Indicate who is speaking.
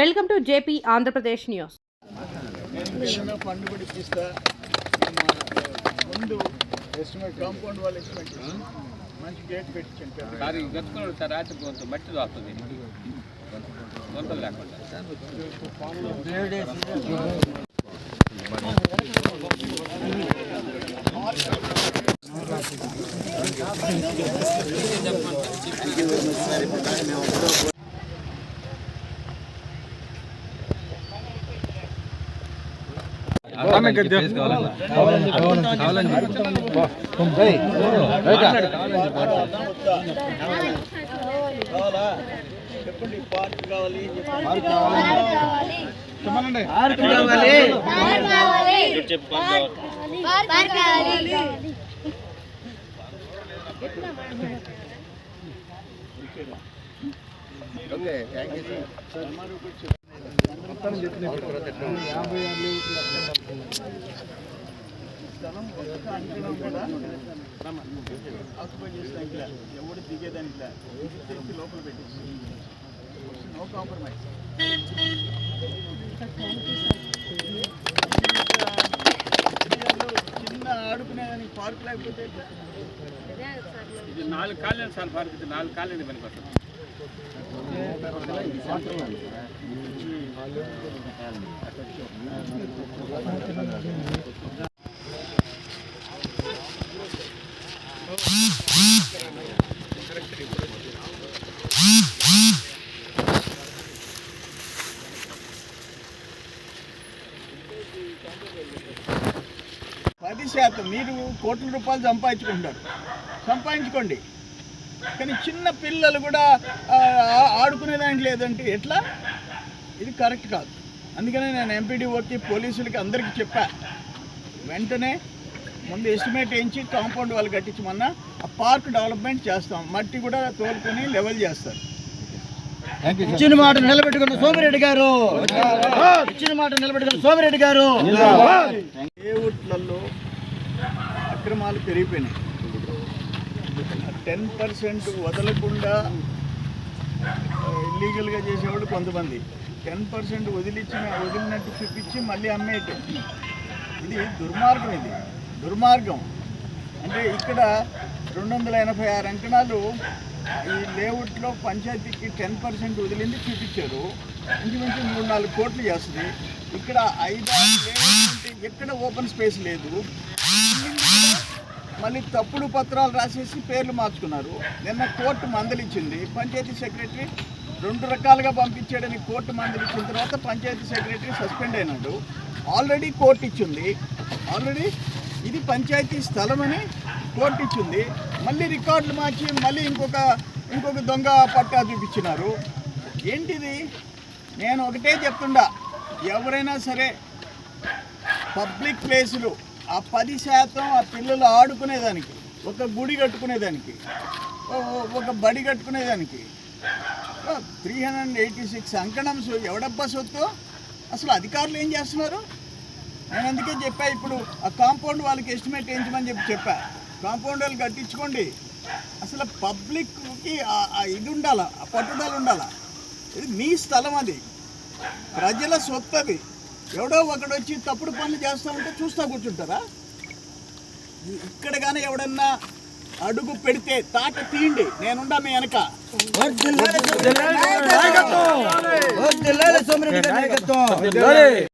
Speaker 1: Welcome to JP Andhra Pradesh news.
Speaker 2: ముందు estimate compound వాళ్ళు estimate మంచి గేట్ పెట్టించండి. పెద్ద
Speaker 3: సార్ ఈ గతుకులు సార్ రాత్రి కొంత మట్టి వస్తుంది గొంతులు లేకుండా.
Speaker 2: కావాలా చెప్పండి పార్క్ కావాలి ఓకే థ్యాంక్ యూ సార్ స్థలం ఒక్క ఆక్యుపై ఎవడు దిగేదానికి తెచ్చి లోపల పెట్టేసి నో కాంప్రమైజ్ చిన్న ఆడుకునేదానికి పార్క్ లేకపోతే
Speaker 3: ఇది నాలుగు కాలేదు సార్ పార్క్ ఇది నాలుగు కాలేదు పని వస్తుంది
Speaker 2: పది శాతం మీరు కోట్ల రూపాయలు సంపాదించుకుంటారు సంపాదించుకోండి. కానీ చిన్న పిల్లలు కూడా ఆ, ఆ- ఆడుకునేదానికి లేదంటే ఎట్లా? ఇది కరెక్ట్ కాదు. అందుకనే నేను ఎంపీడీఓకి పోలీసులకి అందరికీ చెప్పా. వెంటనే ముందు ఎస్టిమేట్ వేయించి కాంపౌండ్ వాళ్ళు కట్టించమన్నా ఆ పార్క్ డెవలప్మెంట్ చేస్తాం. మట్టి కూడా తోలుకొని లెవెల్ చేస్తారు.
Speaker 4: ఇచ్చిన మాట నిలబెట్టుకున్న సోమిరెడ్డి గారు. ఇచ్చిన మాట నిలబెట్టుకున్న సోమిరెడ్డి గారు.
Speaker 2: లేఅవుట్లలో అక్రమాలు పెరిగిపోయినాయి? టెన్ పర్సెంట్ వదలకుండా ఇల్లీగల్గా చేసేవాళ్ళు కొంతమంది. టెన్ పర్సెంట్ వదిలిచ్చిన వదిలినట్టు చూపించి మళ్ళీ అమ్మేయటం. ఇది దుర్మార్గం ఇది. దుర్మార్గం. అంటే ఇక్కడ రెండు వందల ఎనభై ఆరు అంకణాలు ఈ లేఅవుట్లో పంచాయతీకి టెన్ పర్సెంట్ వదిలింది చూపించారు. ఇంచుమించు మూడు నాలుగు కోట్లు చేస్తుంది. ఇక్కడ ఐదు ఆరు లేఅవుట్లు ఎక్కడ ఓపెన్ స్పేస్ లేదు. మళ్ళీ తప్పుడు పత్రాలు రాసేసి పేర్లు మార్చుకున్నారు. నిన్న కోర్టు మందలిచ్చింది. పంచాయతీ సెక్రటరీ రెండు రకాలుగా పంపించాడని కోర్టు మందలిచ్చిన తర్వాత పంచాయతీ సెక్రటరీ సస్పెండ్ అయినాడు. ఆల్రెడీ కోర్టు ఇచ్చింది. ఆల్రెడీ ఇది పంచాయతీ స్థలమని కోర్టు ఇచ్చింది. మళ్ళీ రికార్డులు మార్చి మళ్ళీ ఇంకొక ఇంకొక దొంగ పట్టా చూపించినారు. ఏంటిది? నేను ఒకటే చెప్తుండా. ఎవరైనా సరే పబ్లిక్ ప్లేసులు ఆ పది శాతం ఆ పిల్లలు ఆడుకునేదానికి ఒక గుడి కట్టుకునేదానికి ఒక బడి కట్టుకునేదానికి. త్రీ హండ్రెడ్ ఎయిటీ సిక్స్ అంకణంస్ ఎవడబ్బా సొత్తు? అసలు అధికారులు ఏం చేస్తున్నారు? నేను అందుకే చెప్పా ఇప్పుడు ఆ కాంపౌండ్ వాళ్ళకి ఎస్టిమేట్ వేయించమని చెప్పి చెప్పా. కాంపౌండ్ వాళ్ళు కట్టించుకోండి. అసలు పబ్లిక్కి ఆ- ఆ ఇది ఉండాలా ఆ పట్టుదల ఉండాలా? ఇది మీ స్థలం అది. ప్రజల సొత్తు అది ఎవడో ఒకడు వచ్చి తప్పుడు పనులు చేస్తా ఉంటే చూస్తా కూర్చుంటారా? ఇక్కడ కానీ ఎవడన్నా అడుగు పెడితే తాట తీయండి. నేనుండా మీ వెనక.
Speaker 4: సోమిరెడ్డి నాయకత్వం.